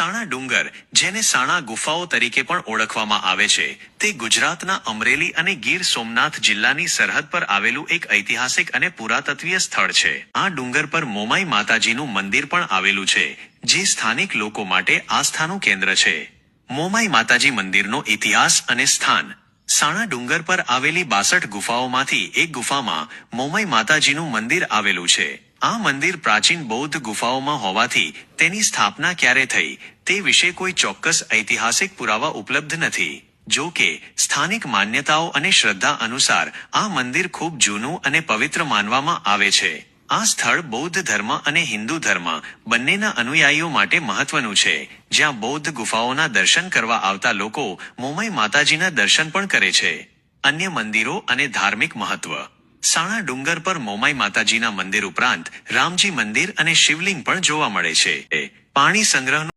સાણા ડુંગર, જેને સાણા ગુફાઓ તરીકે પણ ઓળખવામાં આવે છે, તે ગુજરાતના અમરેલી અને ગીર સોમનાથ જિલ્લાની સરહદ પર આવેલું એક ઐતિહાસિક અને પુરાતત્વીય સ્થળ છે. આ ડુંગર પર મોમાઈ માતાજીનું મંદિર પણ આવેલું છે, જે સ્થાનિક લોકો માટે આસ્થાનું કેન્દ્ર છે. મોમાઈ માતાજી મંદિરનો ઇતિહાસ અને સ્થાન સાણા ડુંગર પર આવેલી બાસઠ ગુફાઓમાંથી એક ગુફામાં મોમઈ માતાજીનું મંદિર આવેલું છે. આ મંદિર પ્રાચીન બૌદ્ધ ગુફાઓમાં હોવાથી તેની સ્થાપના ક્યારે થઈ તે વિશે કોઈ ચોક્કસ ઐતિહાસિક પુરાવા ઉપલબ્ધ નથી. જો કે, સ્થાનિક માન્યતાઓ અને શ્રદ્ધા અનુસાર આ મંદિર ખૂબ જૂનું અને પવિત્ર માનવામાં આવે છે. આ સ્થળ બૌદ્ધ ધર્મ અને હિન્દુ ધર્મ બંનેના અનુયાયીઓ માટે મહત્વનું છે. જ્યાં બૌદ્ધ ગુફાઓના દર્શન કરવા આવતા લોકો મોમય માતાજીના દર્શન પણ કરે છે. અન્ય મંદિરો અને ધાર્મિક મહત્વ. સાણા ડુંગર પર મોમાઈ માતાજીના મંદિર ઉપરાંત રામજી મંદિર અને શિવલિંગ પણ જોવા મળે છે. પાણી સંગ્રહનો